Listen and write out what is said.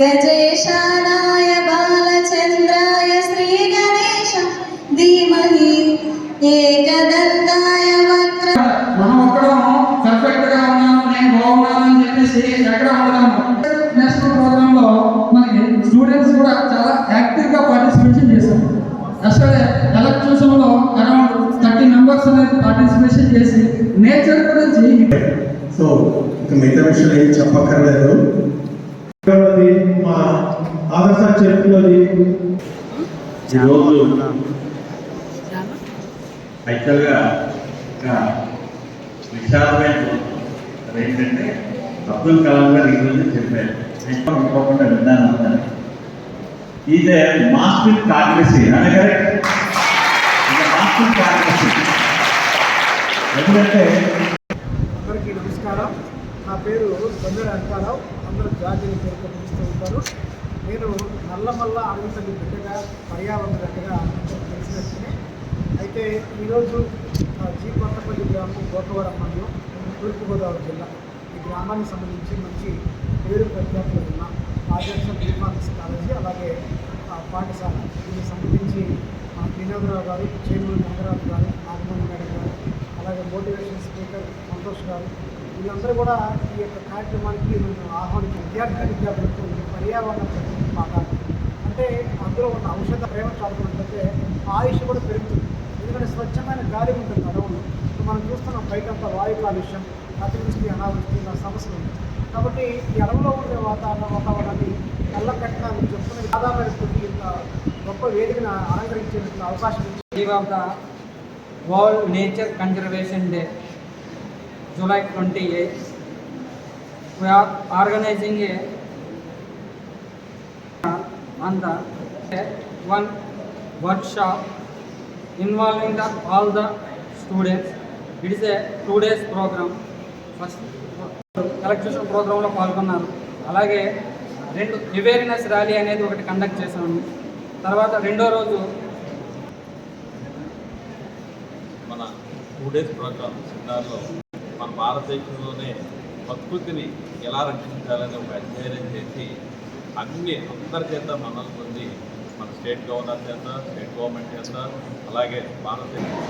గజేషాయ బాలచంద్రాయ శ్రీ గణేశ ధీమహి ఏకదంతాయ వక్ర మనం నేషనల్లో మనకి స్టూడెంట్స్ కూడా చాలా అరౌండ్ థర్టీ మెంబర్స్ పార్టిసిపేషన్ చేసి నేచర్ గురించి సో ఇక మిగతా విషయాలు ఏం చెప్పక్కర్లేదు. చరిత్రలోది ఈరోజు యాక్చువల్గా ఒక విశాలమైన. అదేంటంటే అబ్దుల్ కలాం గారు ఈరోజు చెప్పారు. అనుకోకుండా విన్నాను అంటారు ఇదే మాస్టర్ కాంగ్రెసీ అనే కరెక్ట్? మాస్టర్ కాంగ్రెసీ. ఎందుకంటే అందరికీ నమస్కారం. నా పేరు తొందర అంకారావు అందరూ జాతిని పేరుతో పిలుస్తూ ఉంటారు. నేను నల్లమల్ల అమృతల్లి బిడ్డగా పర్యావరణ బిడ్డగా అందరికీ తెలిసినట్టునే అయితే ఈరోజు జీ కొత్తపల్లి గ్రామం గోకవరం మండలం తూర్పుగోదావరి జిల్లా. ఈ గ్రామానికి సంబంధించి మంచి పేరు ప్రఖ్యాతులు ఉన్న ఆదర్శ బీఫార్మసీ కాలేజీ అలాగే పాఠశాల. దీనికి సంబంధించి వినోదరావు గారు చైర్మన్ రంగరాజు గారు నాగమోహన్ గారు అలాగే మోటివేషన్ స్పీకర్ సంతోష్ గారు వీళ్ళందరూ కూడా ఈ యొక్క కార్యక్రమానికి ఆహ్వానించిన విద్యార్థి విద్యార్థులకు పర్యావరణ పాఠాలు అంటే అందులో ఉన్న ఔషధ ప్రేమ చాలుకున్నట్లయితే ఆయుష్ కూడా పెరుగుతుంది. ఎందుకంటే స్వచ్ఛమైన గాలి ఉంటుంది అడవులు మనం చూస్తున్నాం బయటంతా వాయు కాలుష్యం అతివృష్టి అనావృష్టి ఇలా సమస్యలు ఉన్నాయి. కాబట్టి ఈ అడవులో ఉండే వాతావరణ వాతావరణాన్ని కళ్ళ కట్టడానికి చెప్తున్న సాధారణ ఇంత గొప్ప వేదికను అలంకరించేందుకు అవకాశం ఇచ్చి world nature conservation day July 28. We are organizing a on the one workshop involving the all the students. It is a two days program. First electrician ప్రోగ్రాంలో పాల్గొన్నారు అలాగే రెండు అవేర్నెస్ ర్యాలీ అనేది ఒకటి కండక్ట్ చేసాము తర్వాత రెండో రోజు మన టూ డేస్ ప్రోగ్రామ్ సెమినార్లో మన భారతదేశంలోనే ప్రకృతిని ఎలా రక్షించాలని ఒక అధ్యయనం చేసి అన్ని అందరి చేత మనల్ని పొంది మన స్టేట్ గవర్నర్ చేత స్టేట్ గవర్నమెంట్ చేత అలాగే భారతదేశం